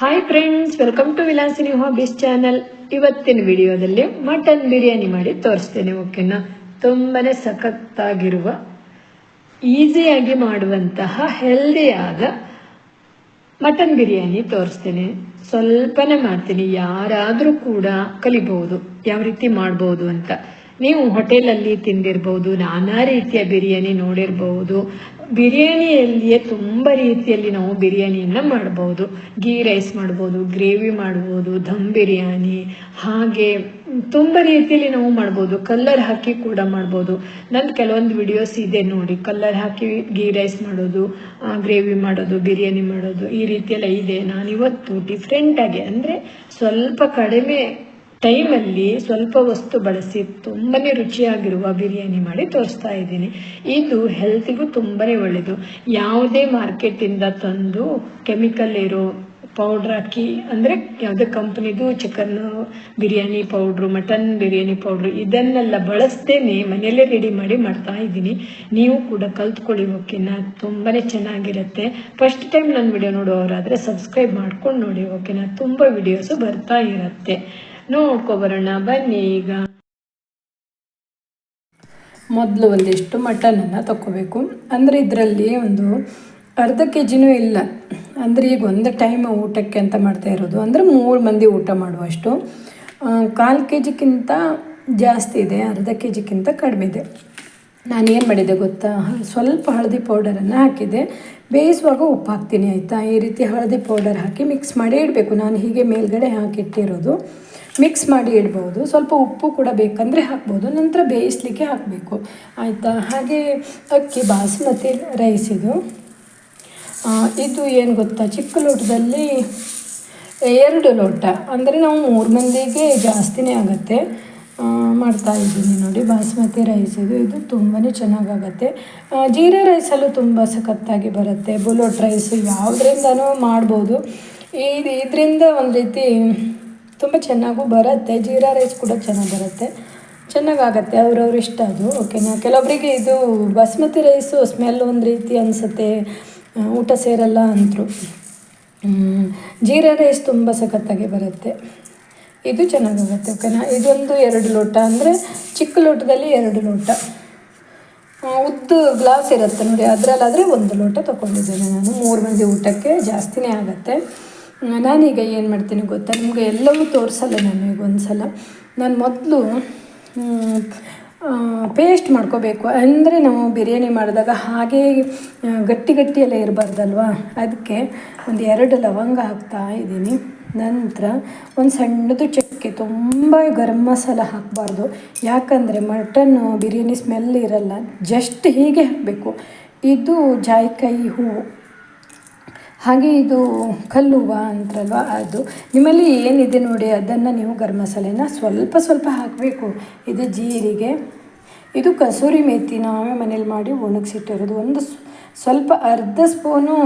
Hi friends welcome to Vilasini hobbies channel ಇವತ್ತಿನ ವಿಡಿಯೋದಲ್ಲಿ mutton biryani ಮಾಡಿ ತೋರಿಸ್ತೇನೆ, ಓಕೆನಾ? ತುಂಬಾ ಸಖತ್ತಾಗಿರುವ, ಈಸಿಯಾಗಿ ಮಾಡುವಂತಹ ಹೆಲ್ದಿಯಾದ ಮಟನ್ ಬಿರಿಯಾನಿ ತೋರಿಸ್ತೇನೆ. ಸ್ವಲ್ಪನೇ ಮಾಡ್ತೀನಿ, ಯಾರಾದರೂ ಕೂಡ ಕಲಿಬಹುದು, ಯಾವ ರೀತಿ ಮಾಡ್ಬೋದು ಅಂತ. ನೀವು ಹೋಟೆಲಲ್ಲಿ ತಿಂದಿರ್ಬೋದು, ನಾನಾ ರೀತಿಯ ಬಿರಿಯಾನಿ ನೋಡಿರ್ಬಹುದು ಬಿರಿಯಾನಿಯಲ್ಲಿಯೇ ತುಂಬ ರೀತಿಯಲ್ಲಿ ನಾವು ಬಿರಿಯಾನಿಯನ್ನು ಮಾಡ್ಬೋದು. ಗೀ ರೈಸ್ ಮಾಡ್ಬೋದು, ಗ್ರೇವಿ ಮಾಡ್ಬೋದು ಧಮ್ ಬಿರಿಯಾನಿ, ಹಾಗೆ ತುಂಬ ರೀತಿಯಲ್ಲಿ ನಾವು ಮಾಡ್ಬೋದು. ಕಲ್ಲರ್ ಹಾಕಿ ಕೂಡ ಮಾಡ್ಬೋದು. ನನ್ನ ಕೆಲವೊಂದು ವಿಡಿಯೋಸ್ ಇದೆ ನೋಡಿ. ಕಲ್ಲರ್ ಹಾಕಿ ಗೀ ರೈಸ್ ಮಾಡೋದು ಗ್ರೇವಿ ಮಾಡೋದು, ಬಿರಿಯಾನಿ ಮಾಡೋದು ಈ ರೀತಿಯೆಲ್ಲ ಇದೆ. ನಾನಿವತ್ತು ಡಿಫ್ರೆಂಟಾಗಿ ಅಂದರೆ ಸ್ವಲ್ಪ ಕಡಿಮೆ ಟೈಮಲ್ಲಿ ಸ್ವಲ್ಪ ವಸ್ತು ಬಳಸಿ ತುಂಬನೇ ರುಚಿಯಾಗಿರುವ ಬಿರಿಯಾನಿ ಮಾಡಿ ತೋರಿಸ್ತಾ ಇದ್ದೀನಿ. ಇದು ಹೆಲ್ತಿಗೂ ತುಂಬನೇ ಒಳ್ಳೆಯದು ಯಾವುದೇ ಮಾರ್ಕೆಟಿಂದ ತಂದು ಕೆಮಿಕಲ್ ಇರೋ ಪೌಡ್ರ್ ಹಾಕಿ, ಅಂದರೆ ಯಾವುದೇ ಕಂಪ್ನಿದು chicken biryani powder mutton biryani powder ಇದನ್ನೆಲ್ಲ ಬಳಸ್ದೇನೆ ಮನೆಯಲ್ಲೇ ರೆಡಿ ಮಾಡಿ ಮಾಡ್ತಾ ಇದ್ದೀನಿ. ನೀವು ಕೂಡ ಕಲ್ತ್ಕೊಳ್ಳಿ ಓಕೆನಾ ತುಂಬಾ ಚೆನ್ನಾಗಿರುತ್ತೆ. ಫಸ್ಟ್ ಟೈಮ್ ನನ್ನ ವಿಡಿಯೋ ನೋಡುವವರಾದರೆ ಸಬ್ಸ್ಕ್ರೈಬ್ ಮಾಡ್ಕೊಂಡು ನೋಡಿ, ಓಕೆನಾ? ತುಂಬ ವಿಡಿಯೋಸು ಬರ್ತಾ ಇರುತ್ತೆ. ನೋಡ್ಕೊಬರೋಣ ಬನ್ನಿ ಈಗ ಮೊದಲು ಒಂದಿಷ್ಟು ಮಟನನ್ನು ತಗೋಬೇಕು ಅಂದರೆ ಇದರಲ್ಲಿ ಒಂದು ಅರ್ಧ ಕೆ ಜಿನೂ ಇಲ್ಲ. ಅಂದರೆ ಈಗ ಒಂದು ಟೈಮ್ ಊಟಕ್ಕೆ ಅಂತ ಮಾಡ್ತಾ ಇರೋದು. ಅಂದರೆ ಮೂರು ಮಂದಿ ಊಟ ಮಾಡುವಷ್ಟು. ಕಾಲು ಕೆ ಜಿಗಿಂತ ಜಾಸ್ತಿ ಇದೆ, ಅರ್ಧ ಕೆ ಜಿಗಿಂತ ಕಡಿಮೆ ಇದೆ. ನಾನು ಏನು ಮಾಡಿದೆ ಗೊತ್ತಾ? ಸ್ವಲ್ಪ ಹಳದಿ ಪೌಡರನ್ನು ಹಾಕಿದೆ. ಬೇಯಿಸುವಾಗ ಉಪ್ಪು ಹಾಕ್ತೀನಿ ಆಯಿತಾ? ಈ ರೀತಿ ಹಳದಿ ಪೌಡರ್ ಹಾಕಿ ಮಿಕ್ಸ್ ಮಾಡಿ ಇಡಬೇಕು. ನಾನು ಹೀಗೆ ಮೇಲ್ಗಡೆ ಹಾಕಿಟ್ಟಿರೋದು. ಮಿಕ್ಸ್ ಮಾಡಿ ಇಡ್ಬೋದು. ಸ್ವಲ್ಪ ಉಪ್ಪು ಕೂಡ ಬೇಕಂದರೆ ಹಾಕ್ಬೋದು. ನಂತರ ಬೇಯಿಸಲಿಕ್ಕೆ ಹಾಕಬೇಕು. ಆಯಿತಾ? ಹಾಗೆ ಅಕ್ಕಿ, ಬಾಸುಮತಿ ರೈಸ್ ಇದು. ಇದು ಏನು ಗೊತ್ತಾ? ಚಿಕ್ಕ ಲೋಟದಲ್ಲಿ ಎರಡು ಲೋಟ. ಅಂದರೆ ನಾವು ಮೂರು ಮಂದಿಗೆ ಜಾಸ್ತಿನೇ ಆಗುತ್ತೆ. ಮಾಡ್ತಾ ಇದ್ದೀನಿ ನೋಡಿ. ಬಾಸ್ಮತಿ ರೈಸ್ ಇದು. ಇದು ತುಂಬಾ ಚೆನ್ನಾಗಾಗತ್ತೆ. ಜೀರಾ ರೈಸಲ್ಲೂ ತುಂಬ ಸಖತ್ತಾಗಿ ಬರುತ್ತೆ. ಬುಲೋಟ್ ರೈಸ್ ಯಾವುದರಿಂದನೂ ಮಾಡ್ಬೋದು. ಇದು ಇದರಿಂದ ಒಂದು ರೀತಿ ತುಂಬ ಚೆನ್ನಾಗೂ ಬರುತ್ತೆ, ಜೀರಾ ರೈಸ್ ಕೂಡ ಚೆನ್ನಾಗಿ ಬರುತ್ತೆ. ಚೆನ್ನಾಗಾಗತ್ತೆ, ಅವ್ರವ್ರ ಇಷ್ಟ ಅದು ಓಕೆನಾ ಕೆಲವೊಬ್ಬರಿಗೆ ಇದು ಬಾಸ್ಮತಿ ರೈಸು ಸ್ಮೆಲ್ ಒಂದು ರೀತಿ ಅನಿಸುತ್ತೆ ಊಟ ಸೇರಲ್ಲ ಅಂದರು ಜೀರಾ ರೈಸ್ ತುಂಬ ಸಖತ್ತಾಗಿ ಬರುತ್ತೆ. ಇದು ಚೆನ್ನಾಗಾಗುತ್ತೆ ಓಕೆನಾ ಇದೊಂದು ಎರಡು ಲೋಟ, ಅಂದರೆ ಚಿಕ್ಕ ಲೋಟದಲ್ಲಿ ಎರಡು ಲೋಟ. ಉದ್ದು ಗ್ಲಾಸ್ ಇರುತ್ತೆ ನೋಡಿ, ಅದರಲ್ಲಾದರೆ ಒಂದು ಲೋಟ ತೊಗೊಂಡಿದ್ದೇನೆ ನಾನು, ಮೂರು ಮಂದಿ ಊಟಕ್ಕೆ ಜಾಸ್ತಿನೇ ಆಗುತ್ತೆ. ನಾನೀಗ ಏನು ಮಾಡ್ತೀನಿ ಗೊತ್ತಾ? ನಿಮಗೆ ಎಲ್ಲವೂ ತೋರಿಸಲ್ಲ ನಾನು ಈಗ ಒಂದು ಸಲ ನಾನು ಮೊದಲು ಪೇಸ್ಟ್ ಮಾಡ್ಕೋಬೇಕು. ಅಂದರೆ ನಾವು ಬಿರಿಯಾನಿ ಮಾಡಿದಾಗ ಹಾಗೇ ಗಟ್ಟಿ ಗಟ್ಟಿಯೆಲ್ಲ ಇರಬಾರ್ದಲ್ವಾ? ಅದಕ್ಕೆ ಒಂದು ಎರಡು ಲವಂಗ ಹಾಕ್ತಾ ಇದ್ದೀನಿ. ನಂತರ ಒಂದು ಸಣ್ಣದು ಚಕ್ಕೆ, ತುಂಬ ಗರಂ ಮಸಾಲ ಹಾಕಬಾರ್ದು. ಯಾಕಂದರೆ ಮಟನ್ನು ಬಿರಿಯಾನಿ ಸ್ಮೆಲ್ ಇರಲ್ಲ. ಜಸ್ಟ್ ಹೀಗೆ ಹಾಕಬೇಕು. ಇದು ಜಾಯಿಕಾಯಿ ಹೂವು. ಹಾಗೆ ಇದು ಕಲ್ಲುವ ಅಂತಾರಲ್ವ ಅದು. ನಿಮ್ಮಲ್ಲಿ ಏನಿದೆ ನೋಡಿ, ಅದನ್ನು ನೀವು ಗರಂ ಮಸಾಲೆನ ಸ್ವಲ್ಪ ಸ್ವಲ್ಪ ಹಾಕಬೇಕು. ಇದು ಜೀರಿಗೆ. ಇದು ಕಸೂರಿ ಮೇಥಿ ನಾವೇ ಮನೇಲಿ ಮಾಡಿ ಒಣಗಿಸಿಟ್ಟಿರೋದು. ಒಂದು ಸ್ವಲ್ಪ ಅರ್ಧ ಸ್ಪೂನು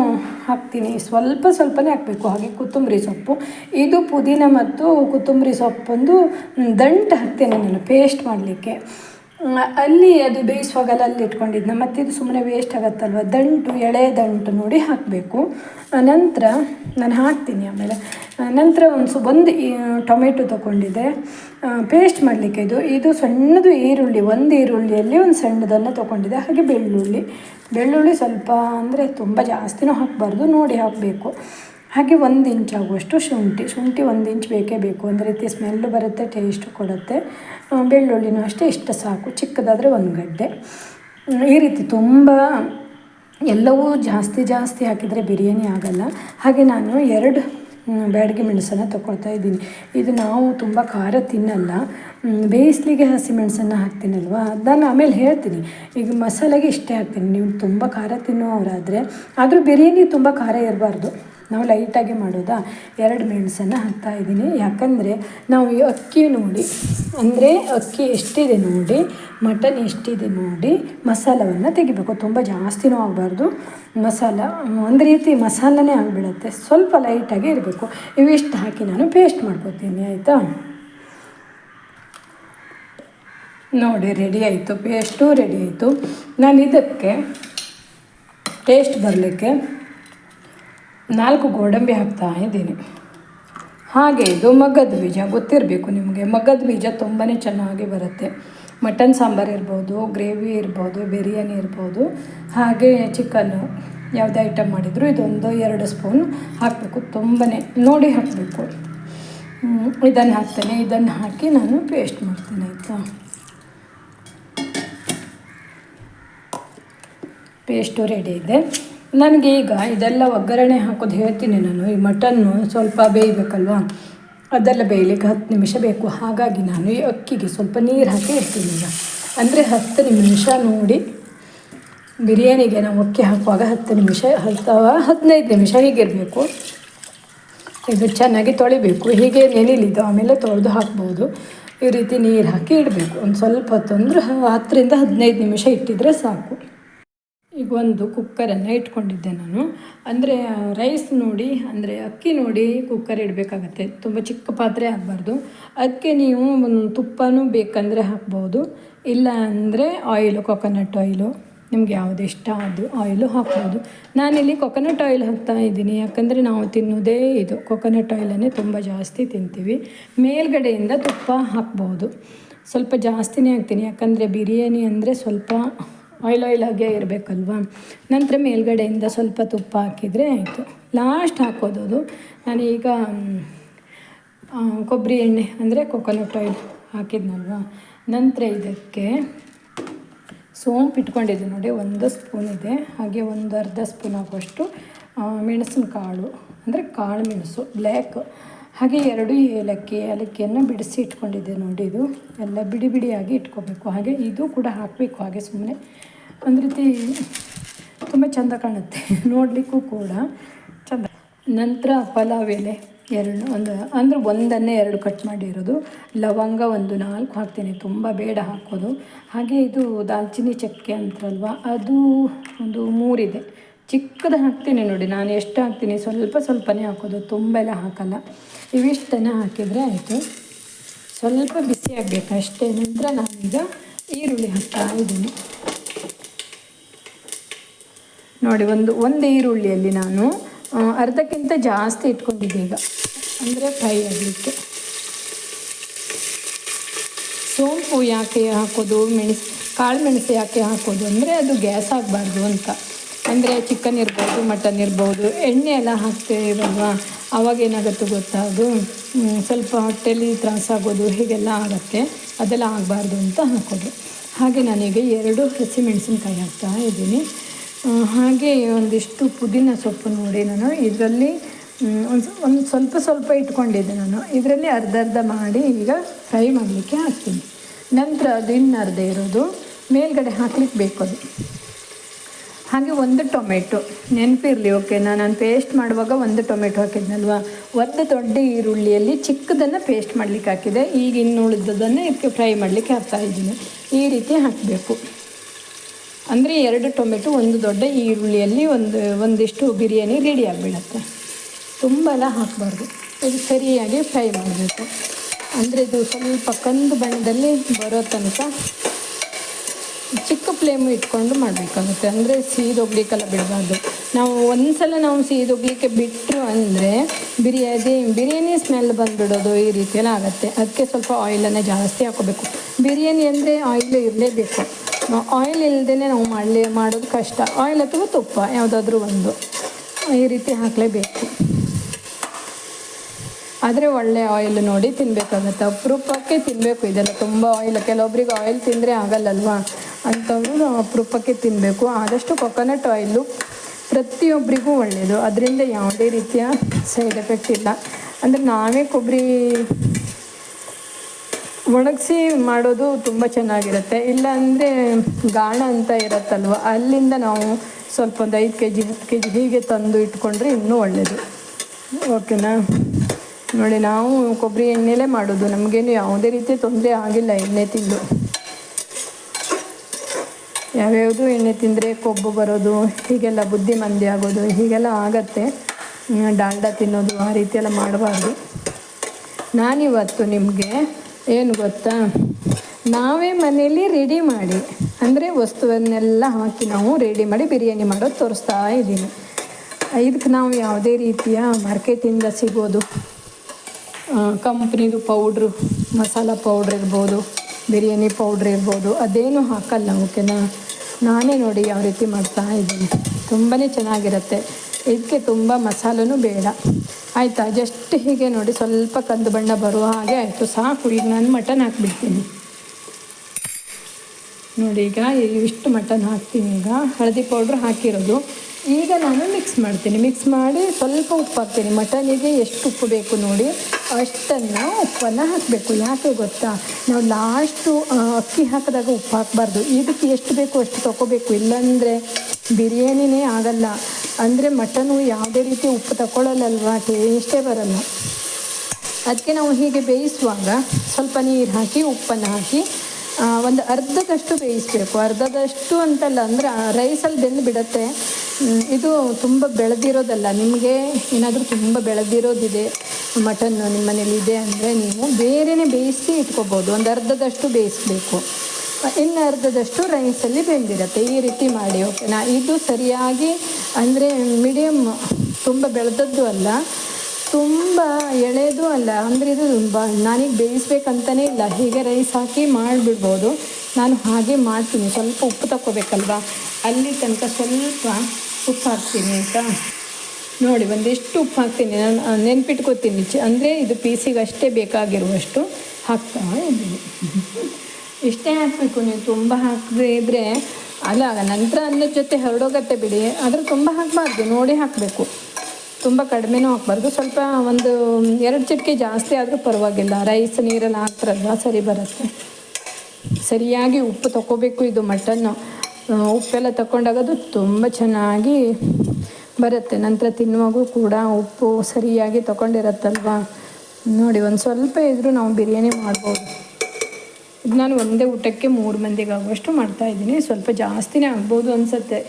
ಹಾಕ್ತೀನಿ. ಸ್ವಲ್ಪ ಸ್ವಲ್ಪನೇ ಹಾಕಬೇಕು. ಹಾಗೆ ಕೊತ್ತಂಬರಿ ಸೊಪ್ಪು. ಇದು ಪುದೀನ ಮತ್ತು ಕೊತ್ತಂಬರಿ ಸೊಪ್ಪೊಂದು ದಂಟು ಹಾಕ್ತೇನೆ ನಾನು, ಪೇಸ್ಟ್ ಮಾಡಲಿಕ್ಕೆ. ಅಲ್ಲಿ ಅದು ಬೇಯಿಸುವಾಗಲ್ಲ ಅಲ್ಲಿ ಇಟ್ಕೊಂಡಿದ್ನ. ಮತ್ತು ಇದು ಸುಮ್ಮನೆ ವೇಸ್ಟ್ ಆಗುತ್ತಲ್ವ? ದಂಟು, ಎಳೆ ದಂಟು ನೋಡಿ ಹಾಕಬೇಕು. ನಂತರ ನಾನು ಹಾಕ್ತೀನಿ ಆಮೇಲೆ. ನಂತರ ಒಂದು ಸು ಒಂದು ಟೊಮೆಟೊ ತೊಗೊಂಡಿದ್ದೆ. ಪೇಸ್ಟ್ ಮಾಡಲಿಕ್ಕೆ ಇದು ಇದು ಸಣ್ಣದು ಈರುಳ್ಳಿ, ಒಂದು ಈರುಳ್ಳಿಯಲ್ಲಿ ಒಂದು ಸಣ್ಣದನ್ನು ತೊಗೊಂಡಿದ್ದೆ. ಹಾಗೆ ಬೆಳ್ಳುಳ್ಳಿ. ಬೆಳ್ಳುಳ್ಳಿ ಸ್ವಲ್ಪ ಅಂದರೆ ತುಂಬ ಜಾಸ್ತಿನೂ ಹಾಕಬಾರ್ದು, ನೋಡಿ ಹಾಕಬೇಕು. ಹಾಗೆ ಒಂದು ಇಂಚ್ ಆಗುವಷ್ಟು ಶುಂಠಿ ಶುಂಠಿ ಒಂದು ಇಂಚ್ ಬೇಕೇ ಬೇಕು. ಒಂದು ರೀತಿ ಸ್ಮೆಲ್ ಬರುತ್ತೆ ಟೇಸ್ಟು ಕೊಡುತ್ತೆ. ಬೆಳ್ಳುಳ್ಳಿನೂ ಅಷ್ಟೇ, ಇಷ್ಟು ಸಾಕು. ಚಿಕ್ಕದಾದರೆ ಒಂದು ಗಡ್ಡೆ. ಈ ರೀತಿ ತುಂಬ ಎಲ್ಲವೂ ಜಾಸ್ತಿ ಜಾಸ್ತಿ ಹಾಕಿದರೆ ಬಿರಿಯಾನಿ ಆಗಲ್ಲ. ಹಾಗೆ ನಾನು ಎರಡು ಬ್ಯಾಡಗಿ ಮೆಣಸನ್ನು ತೊಗೊಳ್ತಾ ಇದ್ದೀನಿ. ಇದು ನಾವು ತುಂಬ ಖಾರ ತಿನ್ನಲ್ಲ. ಬೇಯಿಸ್ಲಿಗೆ ಹಸಿ ಮೆಣಸನ್ನು ಹಾಕ್ತೀನಲ್ವ? ನಾನು ಆಮೇಲೆ ಹೇಳ್ತೀನಿ. ಈಗ ಮಸಾಲೆಗೆ ಇಷ್ಟೇ ಹಾಕ್ತೀನಿ. ನೀವು ತುಂಬ ಖಾರ ತಿನ್ನುವವರಾದರೆ. ಆದರೂ ಬಿರಿಯಾನಿ ತುಂಬ ಖಾರ ಇರಬಾರ್ದು. ನಾವು ಲೈಟಾಗಿ ಮಾಡೋದಾ? ಎರಡು ಮೆಣಸನ್ನು ಇದ್ದೀನಿ. ಯಾಕಂದರೆ ನಾವು ಈ ಅಕ್ಕಿ ನೋಡಿ, ಅಂದರೆ ಅಕ್ಕಿ ಎಷ್ಟಿದೆ ನೋಡಿ ಮಟನ್ ಎಷ್ಟಿದೆ ನೋಡಿ ಮಸಾಲವನ್ನು ತೆಗಿಬೇಕು. ತುಂಬ ಜಾಸ್ತಿನೂ ಆಗಬಾರ್ದು. ಮಸಾಲ, ಒಂದು ರೀತಿ ಮಸಾಲನೇ ಆಗಿಬಿಡುತ್ತೆ. ಸ್ವಲ್ಪ ಲೈಟಾಗಿ ಇರಬೇಕು. ಇವಿಷ್ಟು ಹಾಕಿ ನಾನು ಪೇಸ್ಟ್ ಮಾಡ್ಕೋತೀನಿ, ಆಯಿತಾ? ನೋಡಿ ರೆಡಿ ಆಯಿತು. ಪೇಸ್ಟು ರೆಡಿ ಆಯಿತು. ನಾನು ಇದಕ್ಕೆ ಟೇಸ್ಟ್ ಬರಲಿಕ್ಕೆ ನಾಲ್ಕು ಗೋಡಂಬಿ ಹಾಕ್ತಾ ಇದ್ದೀನಿ. ಹಾಗೆ ಇದು ಮಗ್ಗದ ಬೀಜ, ಗೊತ್ತಿರಬೇಕು ನಿಮಗೆ. ಮಗ್ಗದ ಬೀಜ ತುಂಬಾ ಚೆನ್ನಾಗಿ ಬರುತ್ತೆ. ಮಟನ್ ಸಾಂಬಾರು ಇರ್ಬೋದು, ಗ್ರೇವಿ ಇರ್ಬೋದು, ಬಿರಿಯಾನಿ ಇರ್ಬೋದು. ಹಾಗೆ ಚಿಕನ್ನು ಯಾವುದೇ ಐಟಮ್ ಮಾಡಿದರೂ ಇದೊಂದು ಎರಡು ಸ್ಪೂನ್ ಹಾಕಬೇಕು. ತುಂಬಾ ನೋಡಿ ಹಾಕಬೇಕು. ಇದನ್ನು ಹಾಕ್ತೇನೆ. ಇದನ್ನು ಹಾಕಿ ನಾನು ಪೇಸ್ಟ್ ಮಾಡ್ತೇನೆ, ಆಯಿತಾ? ಪೇಸ್ಟು ರೆಡಿ ಇದೆ. ನನಗೆ ಈಗ ಇದೆಲ್ಲ ಒಗ್ಗರಣೆ ಹಾಕೋದು ಹೇಳ್ತೀನಿ ನಾನು. ಈ ಮಟನ್ನು ಸ್ವಲ್ಪ ಬೇಯಬೇಕಲ್ವಾ? ಅದೆಲ್ಲ ಬೇಯಲಿಕ್ಕೆ ಹತ್ತು ನಿಮಿಷ ಬೇಕು. ಹಾಗಾಗಿ ನಾನು ಈ ಅಕ್ಕಿಗೆ ಸ್ವಲ್ಪ ನೀರು ಹಾಕಿ ಇಡ್ತೀನಿ ಈಗ. ಅಂದರೆ ಹತ್ತು ನಿಮಿಷ ನೋಡಿ. ಬಿರಿಯಾನಿಗೆ ನಾವು ಅಕ್ಕಿ ಹಾಕುವಾಗ ಹತ್ತು ನಿಮಿಷ ಅಥವಾ ಹದಿನೈದು ನಿಮಿಷ ಹೀಗಿರಬೇಕು. ಇದು ಚೆನ್ನಾಗಿ ತೊಳಿಬೇಕು. ಹೀಗೆ ನೆನಿಲಿದ್ದು ಆಮೇಲೆ ತೊಳೆದು ಹಾಕ್ಬೋದು. ಈ ರೀತಿ ನೀರು ಹಾಕಿ ಇಡಬೇಕು. ಒಂದು ಸ್ವಲ್ಪ ಹೊತ್ತು ಅಂದರೆ ಹತ್ತರಿಂದ ಹದಿನೈದು ನಿಮಿಷ ಇಟ್ಟಿದ್ರೆ ಸಾಕು. ಒಂದು ಕುಕ್ಕರನ್ನು ಇಟ್ಕೊಂಡಿದ್ದೆ ನಾನು. ಅಂದರೆ ರೈಸ್ ನೋಡಿ, ಅಂದರೆ ಅಕ್ಕಿ ನೋಡಿ ಕುಕ್ಕರ್ ಇಡಬೇಕಾಗತ್ತೆ. ತುಂಬ ಚಿಕ್ಕ ಪಾತ್ರೆ ಆಗಬಾರ್ದು. ಅದಕ್ಕೆ ನೀವು ತುಪ್ಪನೂ ಬೇಕಂದರೆ ಹಾಕ್ಬೋದು. ಇಲ್ಲ ಅಂದರೆ ಆಯಿಲು ಕೊಕೊನಟ್ ಆಯಿಲು ನಿಮ್ಗೆ ಯಾವುದು ಇಷ್ಟ ಅದು ಆಯಿಲು ಹಾಕ್ಬೋದು. ನಾನಿಲ್ಲಿ ಕೊಕೊನಟ್ ಆಯಿಲ್ ಹಾಕ್ತಾ ಇದ್ದೀನಿ. ಯಾಕಂದರೆ ನಾವು ತಿನ್ನೋದೇ ಇದು. ಕೊಕೊನಟ್ ಆಯಿಲನ್ನೇ ತುಂಬ ಜಾಸ್ತಿ ತಿಂತೀವಿ. ಮೇಲ್ಗಡೆಯಿಂದ ತುಪ್ಪ ಹಾಕ್ಬೋದು. ಸ್ವಲ್ಪ ಜಾಸ್ತಿನೇ ಹಾಕ್ತೀನಿ. ಯಾಕಂದರೆ ಬಿರಿಯಾನಿ ಅಂದರೆ ಸ್ವಲ್ಪ ಆಯಿಲ್ ಆಯಿಲ್ ಹಾಗೆ ಇರಬೇಕಲ್ವಾ? ನಂತರ ಮೇಲ್ಗಡೆಯಿಂದ ಸ್ವಲ್ಪ ತುಪ್ಪ ಹಾಕಿದರೆ ಆಯಿತು. ಲಾಸ್ಟ್ ಹಾಕೋದು ಅದು. ನಾನೀಗ ಕೊಬ್ಬರಿ ಎಣ್ಣೆ ಅಂದರೆ ಕೊಕೊನಟ್ ಆಯಿಲ್ ಹಾಕಿದ್ನಲ್ವಾ? ನಂತರ ಇದಕ್ಕೆ ಸೋಂಪು ಇಟ್ಕೊಂಡಿದ್ದೆ ನೋಡಿ, ಒಂದು ಸ್ಪೂನ್ ಇದೆ. ಹಾಗೆ ಒಂದು ಅರ್ಧ ಸ್ಪೂನ್ ಆಗುವಷ್ಟು ಮೆಣಸಿನ ಕಾಳು ಅಂದರೆ ಕಾಳು ಮೆಣಸು ಬ್ಲ್ಯಾಕ್ ಹಾಗೆ ಎರಡು ಏಲಕ್ಕಿ, ಏಲಕ್ಕಿಯನ್ನು ಬಿಡಿಸಿ ಇಟ್ಕೊಂಡಿದ್ದೆ ನೋಡಿ ಇದು. ಎಲ್ಲ ಬಿಡಿ ಬಿಡಿಯಾಗಿ ಇಟ್ಕೋಬೇಕು. ಹಾಗೆ ಇದು ಕೂಡ ಹಾಕಬೇಕು, ಹಾಗೆ ಸುಮ್ಮನೆ ಒಂದು ರೀತಿ ತುಂಬ ಚೆಂದ ಕಾಣುತ್ತೆ. ನೋಡಲಿಕ್ಕೂ ಕೂಡ ಚೆಂದ. ನಂತರ ಪಲಾವ್ ಎಲೆ ಎರಡು, ಒಂದು, ಅಂದರೆ ಒಂದನ್ನೇ ಎರಡು ಕಟ್ ಮಾಡಿರೋದು. ಲವಂಗ ಒಂದು ನಾಲ್ಕು ಹಾಕ್ತೀನಿ, ತುಂಬ ಬೇಡ ಹಾಕೋದು. ಹಾಗೆ ಇದು ದಾಲ್ಚಿನ್ನಿ ಚಕ್ಕೆ ಅಂತಲ್ವ ಅದು ಒಂದು ಮೂರಿದೆ. ಚಿಕ್ಕದು ಹಾಕ್ತೀನಿ ನೋಡಿ, ನಾನು ಎಷ್ಟು ಹಾಕ್ತೀನಿ, ಸ್ವಲ್ಪ ಸ್ವಲ್ಪನೇ ಹಾಕೋದು, ತುಂಬ ಎಲ್ಲ ಹಾಕಲ್ಲ. ಇವಿಷ್ಟನ್ನು ಹಾಕಿದರೆ ಆಯಿತು. ಸ್ವಲ್ಪ ಬಿಸಿ ಆಗಬೇಕು ಅಷ್ಟೇ. ನಂತರ ನಾನೀಗ ಈರುಳ್ಳಿ ಹಾಕ್ತಾ ಇದ್ದೀನಿ. ನೋಡಿ, ಒಂದು ಒಂದು ಈರುಳ್ಳಿಯಲ್ಲಿ ನಾನು ಅರ್ಧಕ್ಕಿಂತ ಜಾಸ್ತಿ ಇಟ್ಕೊಂಡಿದ್ದೆ ಈಗ. ಅಂದರೆ ಫ್ರೈ ಆಗಲಿಕ್ಕೆ. ಸೋಂಪು ಯಾಕೆ ಹಾಕೋದು? ಮೆಣಸು, ಕಾಳು ಮೆಣಸು ಯಾಕೆ ಹಾಕೋದು ಅಂದರೆ ಅದು ಗ್ಯಾಸ್ ಆಗಬಾರ್ದು ಅಂತ. ಅಂದರೆ ಚಿಕನ್ ಇರ್ಬೋದು, ಮಟನ್ ಇರ್ಬೋದು, ಎಣ್ಣೆ ಎಲ್ಲ ಹಾಕ್ತೇವಲ್ವಾ? ಅವಾಗ ಏನಾಗುತ್ತೆ ಗೊತ್ತಾ ಅದು? ಸ್ವಲ್ಪ ಹೊಟ್ಟೆಲಿ ತ್ರಾಸಾಗೋದು ಹೀಗೆಲ್ಲ ಆಗುತ್ತೆ. ಅದೆಲ್ಲ ಆಗಬಾರ್ದು ಅಂತ ಹಾಕೋದು. ಹಾಗೆ ನಾನೀಗ ಎರಡು ಹಸಿಮೆಣಸಿನ್ಕಾಯಿ ಹಾಕ್ತಾ ಇದ್ದೀನಿ. ಹಾಗೆ ಒಂದಿಷ್ಟು ಪುದೀನ ಸೊಪ್ಪು ನೋಡಿ ನಾನು. ಇದರಲ್ಲಿ ಒಂದು ಸ್ವಲ್ಪ ಸ್ವಲ್ಪ ಇಟ್ಕೊಂಡಿದ್ದೆ ನಾನು. ಇದರಲ್ಲಿ ಅರ್ಧ ಅರ್ಧ ಮಾಡಿ ಈಗ ಫ್ರೈ ಮಾಡಲಿಕ್ಕೆ ಹಾಕ್ತೀನಿ. ನಂತರ ಅದು ಇನ್ನು ಅರ್ಧ ಇರೋದು. ಮೇಲ್ಗಡೆ ಹಾಕ್ಲಿಕ್ಕೆ ಬೇಕು ಅದು. ಹಾಗೆ ಒಂದು ಟೊಮೆಟೊ. ನೆನಪಿರಲಿ, ಓಕೆ ನಾನು ಪೇಸ್ಟ್ ಮಾಡುವಾಗ ಒಂದು ಟೊಮೆಟೊ ಹಾಕಿದ್ನಲ್ವಾ? ಒಂದು ದೊಡ್ಡ ಈರುಳ್ಳಿಯಲ್ಲಿ ಚಿಕ್ಕದನ್ನು ಪೇಸ್ಟ್ ಮಾಡಲಿಕ್ಕೆ ಹಾಕಿದೆ. ಈಗ ಇನ್ನು ಉಳಿದದನ್ನು ಇದಕ್ಕೆ ಫ್ರೈ ಮಾಡಲಿಕ್ಕೆ ಹಾಕ್ತಾ ಇದ್ದೀನಿ. ಈ ರೀತಿ ಹಾಕಬೇಕು. ಅಂದರೆ ಎರಡು ಟೊಮೆಟೊ, ಒಂದು ದೊಡ್ಡ ಈರುಳ್ಳಿಯಲ್ಲಿ ಒಂದು, ಒಂದಿಷ್ಟು ಬಿರಿಯಾನಿ ರೆಡಿ ಆಗಿಬಿಡತ್ತೆ. ತುಂಬ ಎಲ್ಲ ಹಾಕಬಾರ್ದು. ಇದು ಸರಿಯಾಗಿ ಫ್ರೈ ಮಾಡಬೇಕು. ಅಂದರೆ ಇದು ಸ್ವಲ್ಪ ಕಂದು ಬಣ್ಣದಲ್ಲಿ ಬರೋ ತನಕ ಚಿಕ್ಕ ಫ್ಲೇಮು ಇಟ್ಕೊಂಡು ಮಾಡಬೇಕಾಗುತ್ತೆ. ಅಂದರೆ ಸೀದೋಗ್ಲಿಕ್ಕೆಲ್ಲ ಬಿಡಬಾರ್ದು. ನಾವು ಒಂದು ಸಲ ನಾವು ಸೀದೋಗ್ಲಿಕ್ಕೆ ಬಿಟ್ಟರು ಅಂದರೆ ಬಿರಿಯಾನಿ ಬಿರಿಯಾನಿ ಸ್ಮೆಲ್ ಬಂದುಬಿಡೋದು ಈ ರೀತಿಯೆಲ್ಲ ಆಗುತ್ತೆ. ಅದಕ್ಕೆ ಸ್ವಲ್ಪ ಆಯಿಲನ್ನು ಜಾಸ್ತಿ ಹಾಕೋಬೇಕು ಬಿರಿಯಾನಿ ಅಂದರೆ ಆಯಿಲ್ ಇರಲೇಬೇಕು. ಆಯಿಲ್ ಇಲ್ಲದೇ ನಾವು ಮಾಡಲಿ, ಮಾಡೋದು ಕಷ್ಟ. ಆಯಿಲ್ ಅಥವಾ ತುಪ್ಪ, ಯಾವುದಾದ್ರೂ ಒಂದು. ಈ ರೀತಿ ಹಾಕಲೇಬೇಕು. ಆದರೆ ಒಳ್ಳೆ ಆಯಿಲ್ ನೋಡಿ ತಿನ್ನಬೇಕಾಗತ್ತೆ ಅಪರೂಪಕ್ಕೆ ತಿನ್ನಬೇಕು ಇದೆಲ್ಲ ತುಂಬ ಆಯಿಲ್ ಕೆಲವೊಬ್ರಿಗೆ ಆಯಿಲ್ ತಿಂದರೆ ಆಗಲ್ಲಲ್ವಾ? ಅಂಥವ್ರು ಅಪರೂಪಕ್ಕೆ ತಿನ್ನಬೇಕು ಆದಷ್ಟು ಕೊಕೊನಟ್ ಆಯಿಲು ಪ್ರತಿಯೊಬ್ಬರಿಗೂ ಒಳ್ಳೆಯದು ಅದರಿಂದ ಯಾವುದೇ ರೀತಿಯ ಸೈಡ್ ಎಫೆಕ್ಟ್ ಇಲ್ಲ. ಅಂದರೆ ನಾವೇ ಕೊಬ್ಬರಿ ಒಣಗಿಸಿ ಮಾಡೋದು ತುಂಬ ಚೆನ್ನಾಗಿರುತ್ತೆ. ಇಲ್ಲ ಅಂದರೆ ಗಾಣ ಅಂತ ಇರುತ್ತಲ್ವ, ಅಲ್ಲಿಂದ ನಾವು ಸ್ವಲ್ಪ ಒಂದು ಐದು ಕೆ ಜಿ ಹತ್ತು ಕೆ ಜಿ ಹೀಗೆ ತಂದು ಇಟ್ಕೊಂಡ್ರೆ ಇನ್ನೂ ಒಳ್ಳೆಯದು ಓಕೆನಾ ನೋಡಿ ನಾವು ಕೊಬ್ಬರಿ ಎಣ್ಣೆಲೇ ಮಾಡೋದು, ನಮಗೇನು ಯಾವುದೇ ರೀತಿ ತೊಂದರೆ ಆಗಿಲ್ಲ ಎಣ್ಣೆ ತಿಂದು. ಯಾವ್ಯಾವುದು ಎಣ್ಣೆ ತಿಂದರೆ ಕೊಬ್ಬು ಬರೋದು, ಹೀಗೆಲ್ಲ ಬುದ್ಧಿಮಂದಿ ಆಗೋದು, ಹೀಗೆಲ್ಲ ಆಗತ್ತೆ. ಡಾಲ್ಡಾ ತಿನ್ನೋದು ಆ ರೀತಿಯೆಲ್ಲ ಮಾಡಬಾರ್ದು. ನಾನಿವತ್ತು ನಿಮಗೆ ಏನು ಗೊತ್ತಾ? ನಾವೇ ಮನೆಯಲ್ಲಿ ರೆಡಿ ಮಾಡಿ, ಅಂದರೆ ವಸ್ತುವನ್ನೆಲ್ಲ ಹಾಕಿ ನಾವು ರೆಡಿ ಮಾಡಿ ಬಿರಿಯಾನಿ ಮಾಡೋದು ತೋರಿಸ್ತಾ ಇದ್ದೀನಿ. ಇದಕ್ಕೆ ನಾವು ಯಾವುದೇ ರೀತಿಯ ಮಾರ್ಕೆಟಿಂದ ಸಿಗೋದು ಕಂಪ್ನಿದು ಪೌಡ್ರು ಮಸಾಲ ಪೌಡ್ರ್ ಇರ್ಬೋದು, ಬಿರಿಯಾನಿ ಪೌಡ್ರ್ ಇರ್ಬೋದು, ಅದೇನು ಹಾಕಲ್ಲ, ಓಕೆನಾ? ನಾನೇ ನೋಡಿ ಯಾವ ರೀತಿ ಮಾಡ್ತಾ ಇದ್ದೀನಿ. ತುಂಬಾ ಚೆನ್ನಾಗಿರುತ್ತೆ. ಇದಕ್ಕೆ ತುಂಬ ಮಸಾಲನೂ ಬೇಡ. ಆಯಿತಾ? ಜಸ್ಟ್ ಹೀಗೆ ನೋಡಿ ಸ್ವಲ್ಪ ಕಂದು ಬಣ್ಣ ಬರುವ ಹಾಗೆ ಆಯಿತು. ಸಾಕು, ಈಗ ನಾನು ಮಟನ್ ಹಾಕ್ಬಿಡ್ತೀನಿ. ನೋಡಿ, ಈಗ ಇಷ್ಟು ಮಟನ್ ಹಾಕ್ತೀನಿ ಈಗ. ಹಳದಿ ಪೌಡ್ರ್ ಹಾಕಿರೋದು. ಈಗ ನಾನು ಮಿಕ್ಸ್ ಮಾಡ್ತೀನಿ. ಮಿಕ್ಸ್ ಮಾಡಿ ಸ್ವಲ್ಪ ಉಪ್ಪು ಹಾಕ್ತೀನಿ. ಮಟನಿಗೆ ಎಷ್ಟು ಉಪ್ಪು ಬೇಕು ನೋಡಿ, ಅಷ್ಟನ್ನು ಉಪ್ಪನ್ನು ಹಾಕಬೇಕು. ಯಾಕೆ ಗೊತ್ತಾ? ನಾವು ಲಾಸ್ಟು ಅಕ್ಕಿ ಹಾಕಿದಾಗ ಉಪ್ಪು ಹಾಕಬಾರ್ದು. ಇದಕ್ಕೆ ಎಷ್ಟು ಬೇಕು ಅಷ್ಟು ತೊಗೋಬೇಕು ಇಲ್ಲಾಂದರೆ ಬಿರಿಯಾನಿನೇ ಆಗಲ್ಲ. ಅಂದರೆ ಮಟನು ಯಾವುದೇ ರೀತಿ ಉಪ್ಪು ತಗೊಳ್ಳಲ್ಲಲ್ವಾ ಟೇಸ್ಟೇ ಬರಲ್ಲ. ಅದಕ್ಕೆ ನಾವು ಹೀಗೆ ಬೇಯಿಸುವಾಗ ಸ್ವಲ್ಪ ನೀರು ಹಾಕಿ, ಉಪ್ಪನ್ನು ಹಾಕಿ ಒಂದು ಅರ್ಧದಷ್ಟು ಬೇಯಿಸಬೇಕು. ಅರ್ಧದಷ್ಟು ಅಂತಲ್ಲ, ಅಂದರೆ ರೈಸಲ್ಲಿ ಬೆಂದು ಬಿಡುತ್ತೆ. ಇದು ತುಂಬ ಬೆಳೆದಿರೋದಲ್ಲ. ನಿಮಗೆ ಏನಾದರೂ ತುಂಬ ಬೆಳೆದಿರೋದಿದೆ ಮಟನ್ನು ನಿಮ್ಮ ಮನೇಲಿ ಇದೆ ಅಂದರೆ ನೀವು ಬೇರೆಯೇ ಬೇಯಿಸಿ ಇಟ್ಕೋಬೋದು. ಒಂದು ಅರ್ಧದಷ್ಟು ಬೇಯಿಸಬೇಕು. ಇನ್ನು ಅರ್ಧದಷ್ಟು ರೈಸಲ್ಲಿ ಬೆಂದಿರುತ್ತೆ. ಈ ರೀತಿ ಮಾಡಿ ಓಕೆನಾ ಇದು ಸರಿಯಾಗಿ, ಅಂದರೆ ಮೀಡಿಯಮ್ ತುಂಬ ಬೆಳೆದದ್ದು ಅಲ್ಲ, ತುಂಬ ಎಳೆದು ಅಲ್ಲ, ಅಂದರೆ ಇದು ತುಂಬ ನಾನೀಗ ಬೇಯಿಸ್ಬೇಕಂತಲೇ ಇಲ್ಲ. ಹೀಗೆ ರೈಸ್ ಹಾಕಿ ಮಾಡಿಬಿಡ್ಬೋದು. ನಾನು ಹಾಗೆ ಮಾಡ್ತೀನಿ. ಸ್ವಲ್ಪ ಉಪ್ಪು ತಗೋಬೇಕಲ್ವಾ ಅಲ್ಲಿ ತನಕ ಸ್ವಲ್ಪ ಉಪ್ಪು ಹಾಕ್ತೀನಿ, ಆಯಿತಾ? ನೋಡಿ, ಒಂದಿಷ್ಟು ಉಪ್ಪು ಹಾಕ್ತೀನಿ. ನಾನು ನೆನ್ಪಿಟ್ಕೋತೀನಿ. ಅಂದರೆ ಇದು ಪೀಸಿಗೆ ಅಷ್ಟೇ ಬೇಕಾಗಿರುವಷ್ಟು ಹಾಕ್ತಾ ಇದ್ದೀನಿ. ಇಷ್ಟೇ ಹಾಕಬೇಕು ನೀವು ತುಂಬ ಹಾಕದೇ ಇದ್ದರೆ ಅಲ್ಲ ನಂತರ ಅನ್ನದ ಜೊತೆ ಹರಡೋಗತ್ತೆ ಬಿಡಿ. ಆದರೆ ತುಂಬ ಹಾಕಬಾರ್ದು, ನೋಡಿ ಹಾಕಬೇಕು. ತುಂಬ ಕಡಿಮೆನೂ ಹಾಕ್ಬಾರ್ದು. ಸ್ವಲ್ಪ ಒಂದು ಎರಡು ಚಿಟಿಕೆ ಜಾಸ್ತಿ ಆದರೂ ಪರವಾಗಿಲ್ಲ. ರೈಸ್, ನೀರಲ್ಲಿ ಹಾಕ್ತಾರಲ್ವ ಸರಿ ಬರುತ್ತೆ. ಸರಿಯಾಗಿ ಉಪ್ಪು ತಗೋಬೇಕು ಇದು ಮಟನ್ನು. ಉಪ್ಪೆಲ್ಲ ತಗೊಂಡಾಗ ಅದು ತುಂಬ ಚೆನ್ನಾಗಿ ಬರುತ್ತೆ. ನಂತರ ತಿನ್ನುವಾಗೂ ಕೂಡ ಉಪ್ಪು ಸರಿಯಾಗಿ ತಗೊಂಡಿರತ್ತಲ್ವ ನೋಡಿ, ಒಂದು ಸ್ವಲ್ಪ ಇದ್ದರೂ ನಾವು ಬಿರಿಯಾನಿ ಮಾಡ್ಬೋದು. ಇದು ನಾನು ಒಂದೇ ಊಟಕ್ಕೆ ಮೂರು ಮಂದಿಗೆ ಆಗುವಷ್ಟು ಮಾಡ್ತಾ ಇದ್ದೀನಿ. ಸ್ವಲ್ಪ ಜಾಸ್ತಿನೇ ಆಗ್ಬೋದು ಅನಿಸುತ್ತೆ.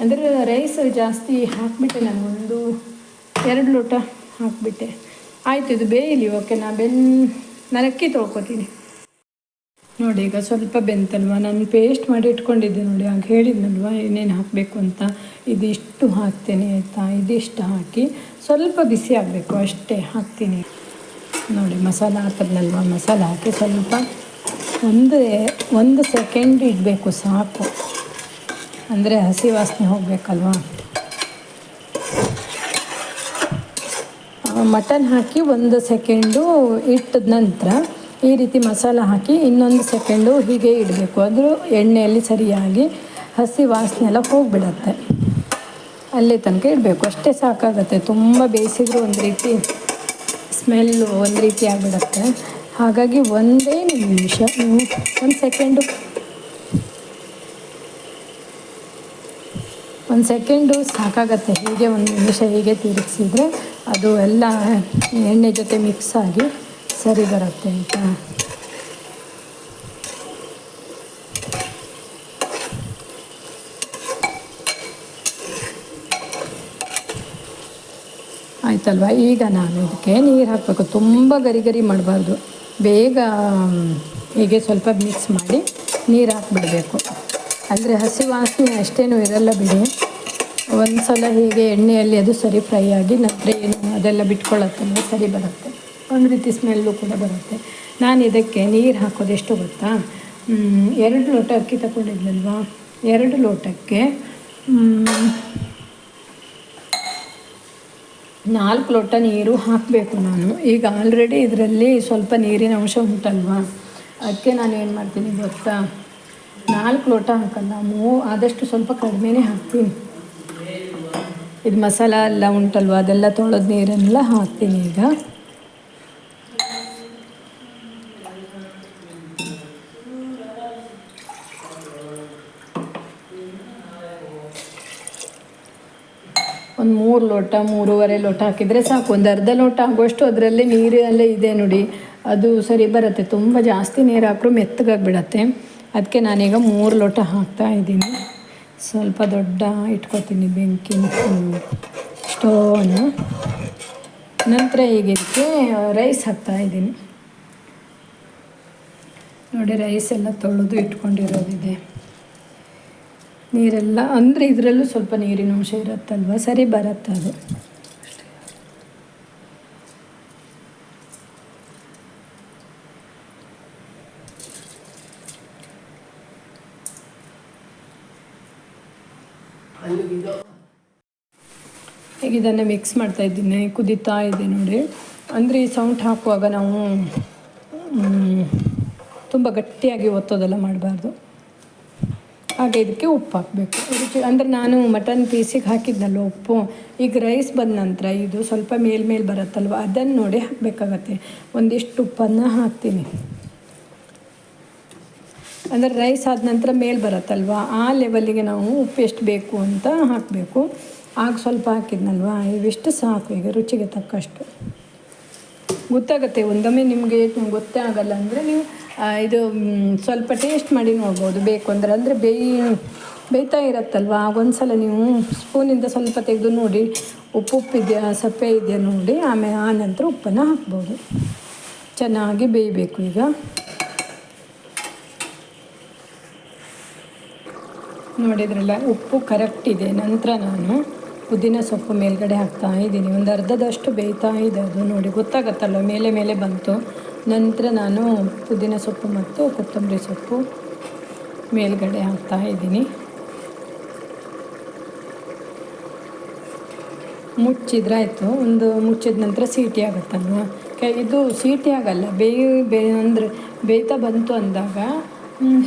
ಅಂದರೆ ರೈಸ್ ಜಾಸ್ತಿ ಹಾಕಿಬಿಟ್ಟೆ ನಾನು, ಒಂದು ಎರಡು ಲೋಟ ಹಾಕಿಬಿಟ್ಟೆ. ಆಯಿತು, ಇದು ಬೇಯಲಿ ಓಕೆನಾ ಬೆನ್, ನಾನು ಅಕ್ಕಿ ತೊಳ್ಕೊತೀನಿ. ನೋಡಿ, ಈಗ ಸ್ವಲ್ಪ ಬೆಂತಲ್ವ? ನಾನು ಪೇಸ್ಟ್ ಮಾಡಿ ಇಟ್ಕೊಂಡಿದ್ದೆ ನೋಡಿ, ಹಾಗೆ ಹೇಳಿದ್ನಲ್ವ, ಏನೇನು ಹಾಕಬೇಕು ಅಂತ. ಇದಿಷ್ಟು ಹಾಕ್ತೇನೆ, ಆಯಿತಾ? ಇದಿಷ್ಟು ಹಾಕಿ ಸ್ವಲ್ಪ ಬಿಸಿ ಆಗಬೇಕು, ಅಷ್ಟೇ ಹಾಕ್ತೀನಿ. ನೋಡಿ, ಮಸಾಲ ಹಾಕಿದ್ನಲ್ವ ಮಸಾಲ ಹಾಕಿ ಸ್ವಲ್ಪ ಒಂದು ಒಂದು ಸೆಕೆಂಡ್ ಇಡಬೇಕು ಸಾಕು. ಅಂದರೆ ಹಸಿ ವಾಸನೆ ಹೋಗಬೇಕಲ್ವಾ? ಮಟನ್ ಹಾಕಿ ಒಂದು ಸೆಕೆಂಡು ಇಟ್ಟದ ನಂತರ ಈ ರೀತಿ ಮಸಾಲ ಹಾಕಿ ಇನ್ನೊಂದು ಸೆಕೆಂಡು ಹೀಗೆ ಇಡಬೇಕು. ಅದು ಎಣ್ಣೆಯಲ್ಲಿ ಸರಿಯಾಗಿ ಹಸಿ ವಾಸನೆ ಎಲ್ಲ ಹೋಗಿಬಿಡತ್ತೆ. ಅಲ್ಲಿ ತನಕ ಇಡಬೇಕು. ಅಷ್ಟೇ ಸಾಕಾಗತ್ತೆ. ತುಂಬ ಬೇಯಿಸಿದ್ರು ಒಂದು ರೀತಿ ಸ್ಮೆಲ್ಲು ಒಂದು ರೀತಿ ಆಗಿಬಿಡತ್ತೆ. ಹಾಗಾಗಿ ಒಂದೇ ನಿಮಿಷ. ನೀವು ಒಂದು ಸೆಕೆಂಡು ಒಂದು ಸೆಕೆಂಡು ಸಾಕಾಗತ್ತೆ. ಹೀಗೆ ಒಂದು ನಿಮಿಷ ಹೀಗೆ ತಿರುಗಿಸಿದ್ರೆ ಅದು ಎಲ್ಲ ಎಣ್ಣೆ ಜೊತೆ ಮಿಕ್ಸ್ ಆಗಿ ಸರಿ ಬರುತ್ತೆ ಅಂತ ಆಯ್ತಲ್ವಾ? ಈಗ ನಾನು ಇದಕ್ಕೆ ನೀರು ಹಾಕಬೇಕು. ತುಂಬ ಗರಿ ಗರಿ ಮಾಡಬಾರ್ದು. ಬೇಗ ಹೀಗೆ ಸ್ವಲ್ಪ ಮಿಕ್ಸ್ ಮಾಡಿ ನೀರು ಹಾಕ್ಬಿಡಬೇಕು ಅಂದರೆ ಹಸಿ ವಾಸನೆ ಅಷ್ಟೇನೂ ಇರಲ್ಲ ಬಿಡಿ. ಒಂದು ಸಲ ಹೀಗೆ ಎಣ್ಣೆಯಲ್ಲಿ ಅದು ಸರಿ ಫ್ರೈ ಆಗಿ ನಂತರ ಏನು ಅದೆಲ್ಲ ಬಿಟ್ಕೊಳ್ಳುತ್ತೆ ಸರಿ ಬರುತ್ತೆ. ಒಂದು ರೀತಿ ಸ್ಮೆಲ್ಲು ಕೂಡ ಬರುತ್ತೆ. ನಾನು ಇದಕ್ಕೆ ನೀರು ಹಾಕೋದು ಎಷ್ಟು ಗೊತ್ತಾ? ಎರಡು ಲೋಟ ಅಕ್ಕಿ ತಗೊಂಡಿದ್ನಲ್ವಾ? ಎರಡು ಲೋಟಕ್ಕೆ ನಾಲ್ಕು ಲೋಟ ನೀರು ಹಾಕಬೇಕು ನಾನು. ಈಗ ಆಲ್ರೆಡಿ ಇದರಲ್ಲಿ ಸ್ವಲ್ಪ ನೀರಿನ ಅಂಶ ಉಂಟಲ್ವಾ? ಅದಕ್ಕೆ ನಾನು ಏನು ಮಾಡ್ತೀನಿ ಗೊತ್ತಾ? ನಾಲ್ಕು ಲೋಟ ಹಾಕಲ್ಲ, ಮೂ, ಆದಷ್ಟು ಸ್ವಲ್ಪ ಕಡಿಮೆನೇ ಹಾಕ್ತೀನಿ. ಇದು ಮಸಾಲ ಎಲ್ಲ ಉಂಟಲ್ವ? ಅದೆಲ್ಲ ತೊಳೆದ ನೀರನ್ನೆಲ್ಲ ಹಾಕ್ತೀನಿ ಈಗ ಒಂದು ಮೂರು ಲೋಟ, ಮೂರುವರೆ ಲೋಟ ಹಾಕಿದರೆ ಸಾಕು. ಒಂದು ಅರ್ಧ ಲೋಟ ಆಗುವಷ್ಟು ಅದರಲ್ಲಿ ನೀರು ಅಲ್ಲೇ ಇದೆ ನೋಡಿ. ಅದು ಸರಿ ಬರುತ್ತೆ. ತುಂಬ ಜಾಸ್ತಿ ನೀರು ಹಾಕ್ರು ಮೆತ್ತಗಾಗ್ಬಿಡತ್ತೆ. ಅದಕ್ಕೆ ನಾನೀಗ ಮೂರು ಲೋಟ ಹಾಕ್ತಾ ಇದ್ದೀನಿ. ಸ್ವಲ್ಪ ದೊಡ್ಡ ಇಟ್ಕೊತೀನಿ ಬೆಂಕಿ ಸ್ಟೋವನ್ನು. ನಂತರ ಈಗ ರೈಸ್ ಹಾಕ್ತಾ ಇದ್ದೀನಿ. ನೋಡಿ, ರೈಸ್ ಎಲ್ಲ ತೊಳೆದು ಇಟ್ಕೊಂಡಿರೋದಿದೆ. ನೀರೆಲ್ಲ ಅಂದರೆ ಇದರಲ್ಲೂ ಸ್ವಲ್ಪ ನೀರಿನ ಅಂಶ ಇರುತ್ತಲ್ವ? ಸರಿ ಬರುತ್ತೆ ಅದು. ಈಗ ಇದನ್ನು ಮಿಕ್ಸ್ ಮಾಡ್ತಾ ಇದ್ದೀನಿ, ಕುದೀತಾ ಇದೆ ನೋಡಿ. ಅಂದರೆ ಈ ಸೌಂಡ್ ಹಾಕುವಾಗ ನಾವು ತುಂಬ ಗಟ್ಟಿಯಾಗಿ ಒತ್ತೋದೆಲ್ಲ ಮಾಡಬಾರ್ದು. ಹಾಗೆ ಇದಕ್ಕೆ ಉಪ್ಪು ಹಾಕಬೇಕು. ರುಚಿ, ಅಂದರೆ ನಾನು ಮಟನ್ ಪೀಸಿಗೆ ಹಾಕಿದ್ನಲ್ಲ ಉಪ್ಪು. ಈಗ ರೈಸ್ ಬಂದ ನಂತರ ಇದು ಸ್ವಲ್ಪ ಮೇಲ್ಮೇಲೆ ಬರುತ್ತಲ್ವ, ಅದನ್ನು ನೋಡಿ ಹಾಕಬೇಕಾಗತ್ತೆ. ಒಂದಿಷ್ಟು ಉಪ್ಪನ್ನು ಹಾಕ್ತೀನಿ. ಅಂದರೆ ರೈಸ್ ಆದ ನಂತರ ಮೇಲೆ ಬರುತ್ತಲ್ವ, ಆ ಲೆವೆಲ್ಲಿಗೆ ನಾವು ಉಪ್ಪು ಎಷ್ಟು ಬೇಕು ಅಂತ ಹಾಕಬೇಕು. ಆಗ ಸ್ವಲ್ಪ ಹಾಕಿದ್ನಲ್ವ, ಇವಿಷ್ಟು ಸಾಕು, ಈಗ ರುಚಿಗೆ ತಕ್ಕಷ್ಟು. ಗೊತ್ತಾಗುತ್ತೆ. ಒಂದೊಮ್ಮೆ ನಿಮಗೆ ಗೊತ್ತೇ ಆಗಲ್ಲ ಅಂದರೆ ನೀವು ಇದು ಸ್ವಲ್ಪ ಟೇಸ್ಟ್ ಮಾಡಿ ನೋಡ್ಬೋದು. ಬೇಕು ಅಂದರೆ ಅಂದರೆ ಬೇಯಿ, ಬೇಯ್ತಾ ಇರತ್ತಲ್ವ? ಆಗೊಂದ್ಸಲ ನೀವು ಸ್ಪೂನಿಂದ ಸ್ವಲ್ಪ ತೆಗೆದು ನೋಡಿ, ಉಪ್ಪು ಉಪ್ಪಿದೆಯಾ ಸಪ್ಪೆ ಇದೆಯಾ ನೋಡಿ ಆಮೇಲೆ ಆ ನಂತರ ಉಪ್ಪನ್ನು ಹಾಕ್ಬೋದು. ಚೆನ್ನಾಗಿ ಬೇಯಬೇಕು ಈಗ. ನೋಡಿದ್ರಲ್ಲ, ಉಪ್ಪು ಕರೆಕ್ಟ್ ಇದೆ. ನಂತರ ನಾನು ಪುದೀನ ಸೊಪ್ಪು ಮೇಲ್ಗಡೆ ಹಾಕ್ತಾ ಇದ್ದೀನಿ. ಒಂದು ಅರ್ಧದಷ್ಟು ಬೇಯ್ತಾ ಇದೆ ಅದು ನೋಡಿ ಗೊತ್ತಾಗತ್ತಲ್ಲ ಮೇಲೆ ಮೇಲೆ ಬಂತು. ನಂತರ ನಾನು ಪುದೀನ ಸೊಪ್ಪು ಮತ್ತು ಕೊತ್ತಂಬರಿ ಸೊಪ್ಪು ಮೇಲ್ಗಡೆ ಹಾಕ್ತಾ ಇದ್ದೀನಿ. ಮುಚ್ಚಿದ್ರೆ ಆಯಿತು ಒಂದು ಮುಚ್ಚಿದ ನಂತರ ಸೀಟಿ ಆಗುತ್ತಲ್ವ? ಕೆ, ಇದು ಸೀಟಿ ಆಗಲ್ಲ. ಬೇಯ ಬೇ ಅಂದರೆ ಬೇಯ್ತಾ ಬಂತು ಅಂದಾಗ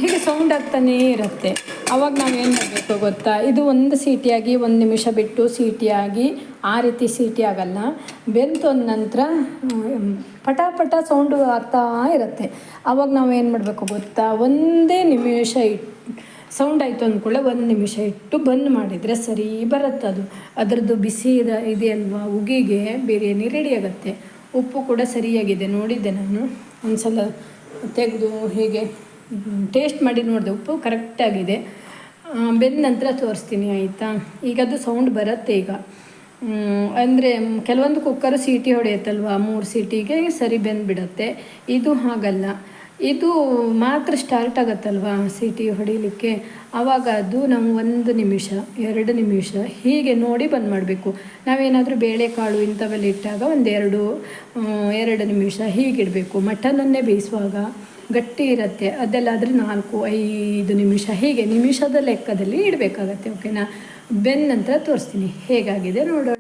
ಹೀಗೆ ಸೌಂಡ್ ಆಗ್ತಾನೇ ಇರುತ್ತೆ. ಅವಾಗ ನಾವು ಏನು ಮಾಡಬೇಕು ಗೊತ್ತಾ? ಇದು ಒಂದು ಸೀಟಿಯಾಗಿ, ಒಂದು ನಿಮಿಷ ಬಿಟ್ಟು ಸೀಟಿಯಾಗಿ, ಆ ರೀತಿ ಸೀಟಿ ಆಗಲ್ಲ ಬೆಂತು ಅಂದ ನಂತರ ಪಟಾಪಟ ಪಟ ಸೌಂಡು ಆಗ್ತಾ ಇರುತ್ತೆ. ನಾವು ಏನು ಮಾಡಬೇಕು ಗೊತ್ತಾ? ಒಂದೇ ನಿಮಿಷ ಇಟ್ಟು ಸೌಂಡ್ ಆಯಿತು ಅಂದ್ಕೊಳ್ಳೆ, ಒಂದು ನಿಮಿಷ ಇಟ್ಟು ಬಂದ್ ಮಾಡಿದರೆ ಸರಿ ಬರುತ್ತೆ ಅದು. ಅದರದ್ದು ಬಿಸಿ ಇದೆ ಅಲ್ವಾ ಉಗಿಗೆ ಬಿರಿಯಾನಿ ರೆಡಿ ಆಗುತ್ತೆ. ಉಪ್ಪು ಕೂಡ ಸರಿಯಾಗಿದೆ, ನೋಡಿದ್ದೆ ನಾನು. ಒಂದು ಸಲ ತೆಗೆದು ಹೀಗೆ ಟೇಸ್ಟ್ ಮಾಡಿ ನೋಡಿದೆ, ಉಪ್ಪು ಕರೆಕ್ಟಾಗಿದೆ ಬೆಂದ ನಂತರ ತೋರಿಸ್ತೀನಿ, ಆಯಿತಾ? ಈಗ ಅದು ಸೌಂಡ್ ಬರುತ್ತೆ ಈಗ. ಅಂದರೆ ಕೆಲವೊಂದು ಕುಕ್ಕರ್ ಸೀಟಿ ಹೊಡೆಯುತ್ತಲ್ವ? ಮೂರು ಸೀಟಿಗೆ ಸರಿ ಬೆಂದ್ಬಿಡತ್ತೆ. ಇದು ಹಾಗಲ್ಲ. ಇದು ಮಾತ್ರ ಸ್ಟಾರ್ಟ್ ಆಗುತ್ತಲ್ವ ಸೀಟಿ ಹೊಡಿಲಿಕ್ಕೆ? ಆವಾಗ ಅದು ನಾವು ಒಂದು ನಿಮಿಷ, ಎರಡು ನಿಮಿಷ ಹೀಗೆ ನೋಡಿ ಬಂದ್ ಮಾಡಬೇಕು. ನಾವೇನಾದರೂ ಬೇಳೆಕಾಳು ಇಂಥವೆಲ್ಲ ಇಟ್ಟಾಗ ಒಂದೆರಡು ಎರಡು ಎರಡು ನಿಮಿಷ ಹೀಗಿಡಬೇಕು. ಮಟನನ್ನೇ ಬೇಯಿಸುವಾಗ. ಗಟ್ಟಿ ಇರುತ್ತೆ. ಅದೆಲ್ಲಾದರೆ ನಾಲ್ಕು, ಐದು ನಿಮಿಷ. ಹೀಗೆ? ನಿಮಿಷದ ಲೆಕ್ಕದಲ್ಲಿ ಇಡಬೇಕಾಗತ್ತೆ ಓಕೆನಾ ಬೆನ್ ನಂತರ ತೋರಿಸ್ತೀನಿ. ಹೇಗಾಗಿದೆ ನೋಡೋಣ.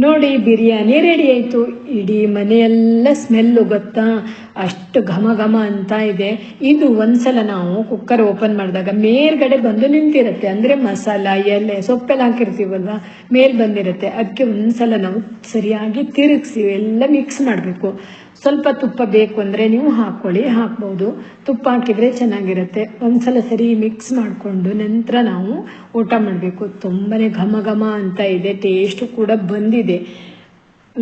ನೋಡಿ, ಬಿರಿಯಾನಿ ರೆಡಿ ಆಯಿತು. ಇಡೀ ಮನೆಯೆಲ್ಲ ಸ್ಮೆಲ್ಲು ಗೊತ್ತಾ? ಅಷ್ಟು ಘಮ ಘಮ ಅಂತ ಇದೆ. ಇದು ಒಂದ್ಸಲ ನಾವು ಕುಕ್ಕರ್ ಓಪನ್ ಮಾಡಿದಾಗ ಮೇಲ್ಗಡೆ ಬಂದು ನಿಂತಿರುತ್ತೆ. ಅಂದರೆ ಮಸಾಲ, ಎಲೆ, ಸೊಪ್ಪೆಲ್ಲ ಹಾಕಿರ್ತೀವಲ್ವ? ಮೇಲ್ ಬಂದಿರುತ್ತೆ. ಅದಕ್ಕೆ ಒಂದ್ಸಲ ನಾವು ಸರಿಯಾಗಿ ತಿರುಗಿಸಿ, ಎಲ್ಲ ಮಿಕ್ಸ್ ಮಾಡಬೇಕು. ಸ್ವಲ್ಪ ತುಪ್ಪ ಬೇಕು ಅಂದರೆ ನೀವು ಹಾಕ್ಕೊಳ್ಳಿ ಹಾಕ್ಬೋದು. ತುಪ್ಪ ಹಾಕಿದರೆ ಚೆನ್ನಾಗಿರುತ್ತೆ. ಒಂದ್ಸಲ ಸರಿ ಮಿಕ್ಸ್ ಮಾಡಿಕೊಂಡು ನಂತರ ನಾವು ಊಟ ಮಾಡಬೇಕು. ತುಂಬಾ ಘಮ ಘಮ ಅಂತ ಇದೆ ಟೇಸ್ಟು ಕೂಡ ಬಂದಿದೆ.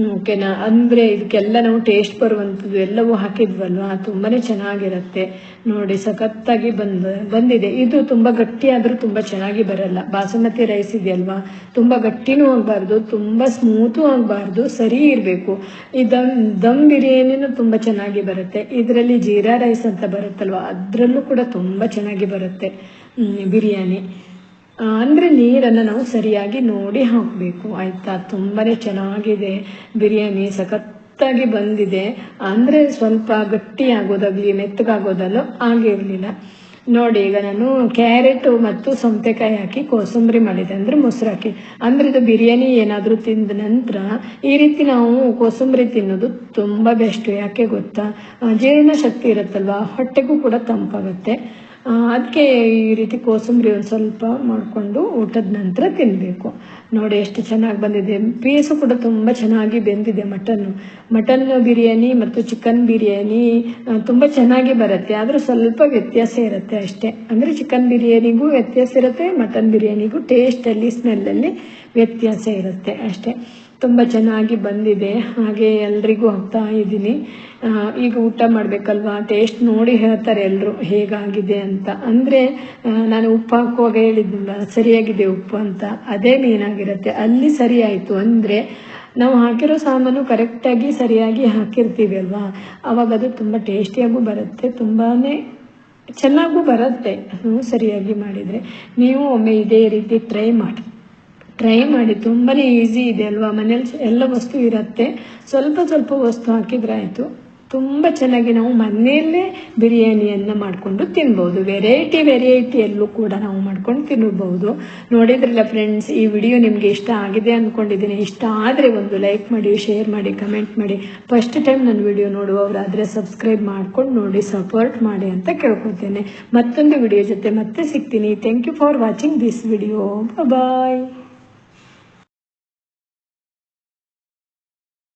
ಓಕೆನಾ? ಅಂದರೆ ಇದಕ್ಕೆಲ್ಲ ನಾವು ಟೇಸ್ಟ್ ಬರುವಂಥದ್ದು ಎಲ್ಲವೂ ಹಾಕಿದ್ವಲ್ವಾ? ತುಂಬಾ ಚೆನ್ನಾಗಿರುತ್ತೆ. ನೋಡಿ, ಸಖತ್ತಾಗಿ ಬಂದ, ಬಂದಿದೆ. ಇದು ತುಂಬ ಗಟ್ಟಿಯಾದರೂ ತುಂಬ ಚೆನ್ನಾಗಿ ಬರಲ್ಲ. ಬಾಸುಮತಿ ರೈಸ್ ಇದೆಯಲ್ವಾ? ತುಂಬ ಗಟ್ಟಿನೂ ಆಗಬಾರ್ದು, ತುಂಬ ಸ್ಮೂತು ಆಗಬಾರ್ದು, ಸರಿ ಇರಬೇಕು. ಈ ದಮ್ ದಮ್ ಬಿರಿಯಾನಿನೂ ತುಂಬ ಚೆನ್ನಾಗಿ ಬರುತ್ತೆ. ಇದರಲ್ಲಿ ಜೀರಾ ರೈಸ್ ಅಂತ ಬರುತ್ತಲ್ವ? ಅದರಲ್ಲೂ ಕೂಡ ತುಂಬ ಚೆನ್ನಾಗಿ ಬರುತ್ತೆ ಬಿರಿಯಾನಿ. ಅಂದ್ರೆ ನೀರನ್ನು ನಾವು ಸರಿಯಾಗಿ ನೋಡಿ ಹಾಕಬೇಕು. ಆಯಿತಾ? ತುಂಬಾನೇ ಚೆನ್ನಾಗಿದೆ. ಬಿರಿಯಾನಿ ಸಖತ್ತಾಗಿ ಬಂದಿದೆ. ಅಂದರೆ ಸ್ವಲ್ಪ ಗಟ್ಟಿ ಆಗೋದಾಗ್ಲಿ ಮೆತ್ತಗಾಗೋದಲ್ಲೋ ಆಗಿರಲಿಲ್ಲ ನೋಡಿ, ಈಗ ನಾನು ಕ್ಯಾರೆಟ್ ಮತ್ತು ಸೌತೆಕಾಯಿ ಹಾಕಿ ಕೋಸಂಬರಿ ಮಾಡಿದೆ. ಅಂದರೆ ಮೊಸರು ಹಾಕಿ. ಅಂದ್ರೆ ಇದು ಬಿರಿಯಾನಿ ಏನಾದರೂ ತಿಂದ ನಂತರ ಈ ರೀತಿ ನಾವು ಕೋಸಂಬರಿ ತಿನ್ನೋದು ತುಂಬ ಬೆಸ್ಟ್. ಯಾಕೆ ಗೊತ್ತಾ? ಜೀರ್ಣ ಜೀರ್ಣಶಕ್ತಿ ಇರುತ್ತಲ್ವಾ? ಹೊಟ್ಟೆಗೂ ಕೂಡ ತಂಪಾಗುತ್ತೆ. ಅದಕ್ಕೆ ಈ ರೀತಿ ಕೋಸಂಬರಿ ಒಂದು ಸ್ವಲ್ಪ ಮಾಡಿಕೊಂಡು ಊಟದ ನಂತರ ತಿನ್ನಬೇಕು ನೋಡಿ ಎಷ್ಟು ಚೆನ್ನಾಗಿ ಬಂದಿದೆ. ಪೀಸು ಕೂಡ ತುಂಬ ಚೆನ್ನಾಗಿ ಬೆಂದಿದೆ ಮಟನ್ನು ಮಟನ್ ಬಿರಿಯಾನಿ ಮತ್ತು ಚಿಕನ್ ಬಿರಿಯಾನಿ ತುಂಬ ಚೆನ್ನಾಗಿ ಬರುತ್ತೆ. ಆದರೂ ಸ್ವಲ್ಪ ವ್ಯತ್ಯಾಸ ಇರುತ್ತೆ ಅಷ್ಟೇ. ಅಂದರೆ ಚಿಕನ್ ಬಿರಿಯಾನಿಗೂ ವ್ಯತ್ಯಾಸ ಇರುತ್ತೆ ಮಟನ್ ಬಿರಿಯಾನಿಗೂ ಟೇಸ್ಟಲ್ಲಿ ಸ್ಮೆಲ್ಲಲ್ಲಿ ವ್ಯತ್ಯಾಸ ಇರುತ್ತೆ ಅಷ್ಟೇ. ತುಂಬ ಚೆನ್ನಾಗಿ ಬಂದಿದೆ. ಹಾಗೆ ಎಲ್ರಿಗೂ ಹಾಕ್ತಾ ಇದ್ದೀನಿ. ಈಗ ಊಟ ಮಾಡಬೇಕಲ್ವಾ? ಟೇಸ್ಟ್ ನೋಡಿ ಹೇಳ್ತಾರೆ ಎಲ್ಲರೂ ಹೇಗಾಗಿದೆ ಅಂತ. ಅಂದರೆ ನಾನು ಉಪ್ಪು ಹಾಕುವಾಗ ಹೇಳಿದ್ನಲ್ಲ, ಸರಿಯಾಗಿದೆ ಉಪ್ಪು ಅಂತ. ಅದೇ ಮೇನಾಗಿರುತ್ತೆ ಅಲ್ಲಿ ಸರಿಯಾಯಿತು ಅಂದರೆ, ನಾವು ಹಾಕಿರೋ ಸಾಮಾನು ಕರೆಕ್ಟಾಗಿ ಸರಿಯಾಗಿ ಹಾಕಿರ್ತೀವಿ ಅಲ್ವಾ? ಆವಾಗ ಅದು ತುಂಬ ಟೇಸ್ಟಿಯಾಗೂ ಬರುತ್ತೆ. ತುಂಬಾ ಚೆನ್ನಾಗೂ ಬರುತ್ತೆ. ಸರಿಯಾಗಿ ಮಾಡಿದರೆ. ನೀವು ಒಮ್ಮೆ ಇದೇ ರೀತಿ ಟ್ರೈ ಮಾಡಿ. ಟ್ರೈ ಮಾಡಿ, ತುಂಬಾನೇ ಈಸಿ ಇದೆ ಅಲ್ವಾ? ಮನೇಲಿ ಎಲ್ಲ ವಸ್ತು ಇರುತ್ತೆ. ಸ್ವಲ್ಪ ಸ್ವಲ್ಪ ವಸ್ತು ಹಾಕಿದ್ರೆ ಆಯಿತು. ತುಂಬ ಚೆನ್ನಾಗಿ ನಾವು ಮನೆಯಲ್ಲೇ ಬಿರಿಯಾನಿಯನ್ನು ಮಾಡಿಕೊಂಡು ತಿನ್ಬೋದು. ವೆರೈಟಿ ವೆರೈಟಿಯಲ್ಲೂ ಕೂಡ ನಾವು ಮಾಡ್ಕೊಂಡು ತಿನ್ನಬಹುದು ನೋಡಿದ್ರಲ್ಲ ಫ್ರೆಂಡ್ಸ್ ಈ ವಿಡಿಯೋ ನಿಮಗೆ ಇಷ್ಟ ಆಗಿದೆ ಅಂದ್ಕೊಂಡಿದ್ದೀನಿ ಇಷ್ಟ ಆದರೆ ಒಂದು ಲೈಕ್ ಮಾಡಿ ಶೇರ್ ಮಾಡಿ ಕಮೆಂಟ್ ಮಾಡಿ. ಫಸ್ಟ್ ಟೈಮ್ ನನ್ನ ವಿಡಿಯೋ ನೋಡುವವರಾದರೆ ಸಬ್ಸ್ಕ್ರೈಬ್ ಮಾಡ್ಕೊಂಡು ನೋಡಿ ಸಪೋರ್ಟ್ ಮಾಡಿ ಅಂತ ಕೇಳ್ಕೊತೇನೆ ಮತ್ತೊಂದು ವಿಡಿಯೋ ಜೊತೆ ಮತ್ತೆ ಸಿಗ್ತೀನಿ. Thank you for watching this video bye